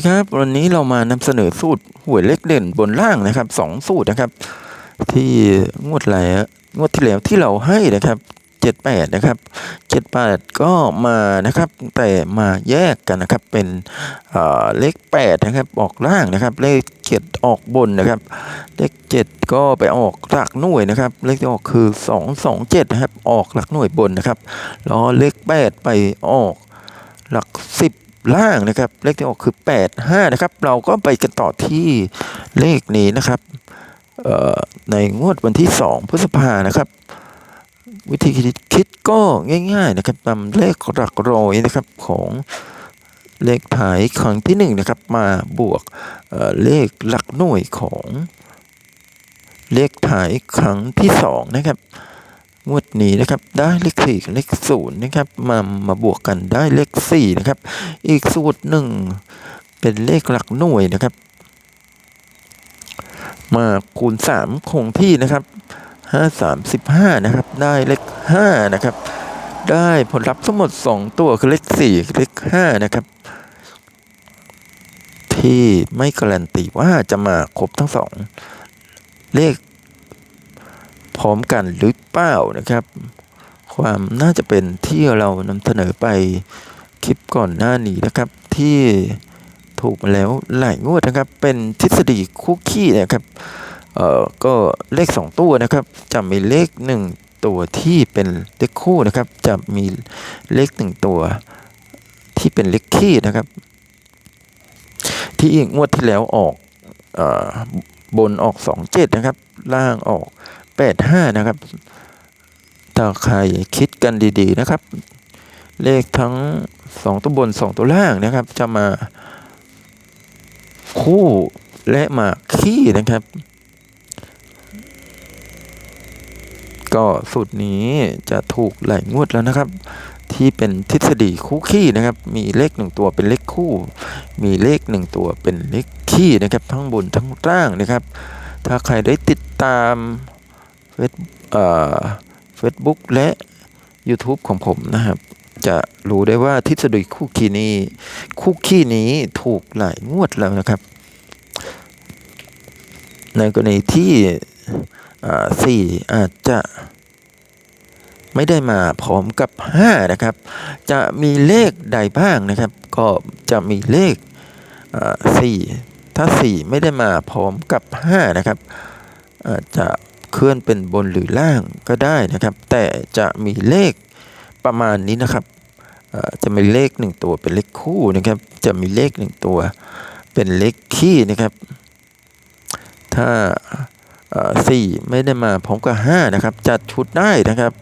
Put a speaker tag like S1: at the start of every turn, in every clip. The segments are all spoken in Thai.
S1: ดีครับวันนี้เรามานำเสนอสูตรหวยเลขเด่นบนล่างนะครับสองสูตรนะครับ ที่งวดแล้วงวดที่แล้วที่เราให้นะครับเจ็ดแปดนะครับเจ็ดแปดก็มานะครับแต่มาแยกกันนะครับเป็นเเลขแปดนะครับออกล่างนะครับ เลขเจ็ดออกบนนะครับ เลขเจ็ดก็ไปออกหลักหน่วยนะครับ เลขที่ออกคือสองสองเจ็ดนะครับออกหลักหน่วยบนนะครับแล้วเลขแปดไปออกหลักสิบ ล่างนะครับเลขที่ออกคือ 8 5 นะครับ เราก็ไปกันต่อที่เลขนี้นะครับในงวดวันที่ 2 พฤษภานะครับ วิธีคิดคิดก็ง่าย ๆ นะครับนำเลขหลักร้อยนะครับของเลขถ่ายครั้งที่ 1 นะครับ มาบวกเเลขหลักหน่วยของเลขถ่ายครั้งที่ 2 นะครับ งวดนี้นะครับได้เลขสี่กับเลขศูนย์นะครับมามาบวกกันได้เลขสี่นะครับ อีกสูตรหนึ่งเป็นเลขหลักหน่วยนะครับ มาคูณสามคงที่นะครับห้าสามสิบห้านะครับ ได้เลขห้านะครับ ได้ผลลัพธ์ทั้งหมดสองตัวคือเลขสี่เลขห้านะครับ ที่ไม่การันตีว่าจะมาครบทั้งสองเลขพร้อมกันหรือ เปล่านะครับ ความน่าจะเป็นที่เรานำเสนอไปคลิปก่อนหน้านี้นะครับ ที่ถูกมาแล้วหลายงวดนะครับ เป็นทฤษฎีคุกกี้นะครับเอ่อก็เลขสองตัวนะครับ จะมีเลขหนึ่งตัวที่เป็นเลขคู่นะครับ จะมีเลขหนึ่งตัวที่เป็นเลขคี่นะครับ ที่งวดที่แล้วออกเอ่อบนออกสองเจ็ดนะครับ ล่างออก แปดห้านะครับ ถ้าใครคิดกันดีๆนะครับ เลขทั้งสองตัวบนสองตัวล่างนะครับ จะมาคู่และมาขี้นะครับ ก็สูตรนี้จะถูกหลายงวดแล้วนะครับ ที่เป็นทฤษฎีคู่ขี้นะครับ มีเลขหนึ่งตัวเป็นเลขคู่ มีเลขหนึ่งตัวเป็นเลขขี้นะครับ ทั้งบนทั้งล่างนะครับ ถ้าใครได้ติดตาม เฟซเฟซบุ๊กและ YouTube ของผมนะครับ จะรู้ได้ว่าทฤษฎีคู่คีนี้คู่คีนี้ถูกหลายงวดแล้วนะครับ ในกรณีที่สี่อาจจะไม่ได้มาพร้อมกับ 5 นะครับ จะมีเลขใดบ้างนะครับ ก็จะมีเลขสี่ถ้า 4 ไม่ได้มาพร้อมกับ 5 นะครับอาจจะ เคลื่อนเป็นบนหรือล่างก็ได้นะครับ แต่จะมีเลขประมาณนี้นะครับจะมีเลขหนึ่งตัวเป็นเลขคู่นะครับ จะมีเลขหนึ่งตัวเป็นเลขคี่นะครับ ถ้าสี่ไม่ได้มาพร้อมกับห้านะครับ จัดชุดได้นะครับ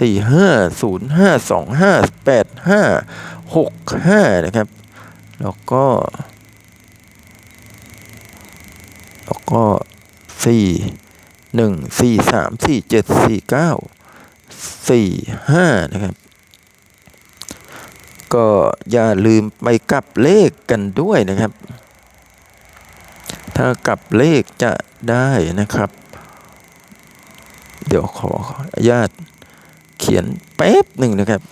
S1: สี่ห้าศูนย์ห้าสองห้าแปดห้าหกห้านะครับ แล้วก็แล้วก็สี่ หนึ่งสี่สามสี่เจ็ดสี่เก้าสี่ห้านะครับ ก็อย่าลืมไปกลับเลขกันด้วยนะครับ ถ้ากลับเลขจะได้นะครับ เดี๋ยวขออนุญาตเขียนแป๊บหนึ่งนะครับ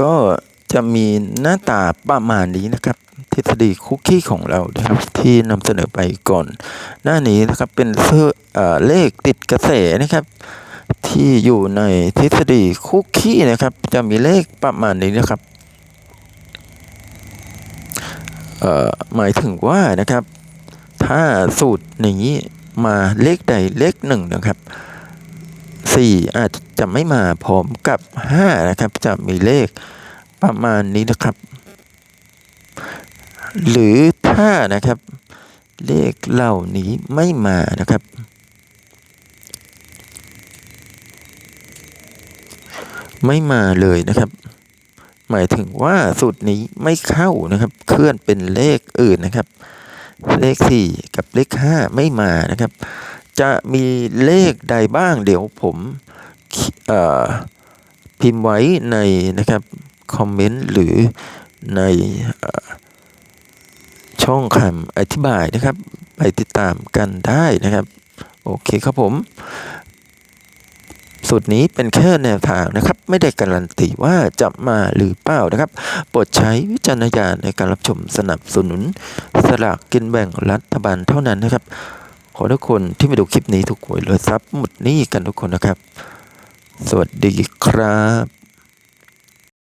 S1: ก็จะมีหน้าตาประมาณนี้นะครับ ทฤษฎีคุกกี้ของเราครับที่นำเสนอไปก่อน หน้านี้นะครับเป็นเสื้อเเลขติดกระแสนะครับ ที่อยู่ในทฤษฎีคุกกี้นะครับ จะมีเลขประมาณนี้นะครับหมายถึงว่านะครับ ถ้าสูตรนี้มาเลขใดเลขหนึ่งนะครับ สี่อาจจะไม่มาพร้อมกับห้านะครับ จะมีเลขประมาณนี้นะครับ หรือถ้านะครับ เลขเหล่านี้ไม่มานะครับ ไม่มาเลยนะครับ หมายถึงว่าสูตรนี้ไม่เข้านะครับ เคลื่อนเป็นเลขอื่นนะครับ เลขสี่กับเลขห้าไม่มานะครับ จะมีเลขใดบ้าง เดี๋ยวผมพิมพ์ไว้ในนะครับคอมเมนต์หรือในอช่องคำอธิบายนะครับ ไปติดตามกันได้นะครับ โอเคครับผม สูตรนี้เป็นแค่แนวทางนะครับ ไม่ได้การันตีว่าจะมาหรือเปล่านะครับโปรดใช้วิจารณญาณในการรับชมสนับสนุน สลากกินแบ่งรัฐบาลเท่านั้นนะครับ ขอทุกคนที่มาดูคลิปนี้ทุกคนรวยทรัพย์หมดหนี้กันทุกคนนะครับ สวัสดีครับ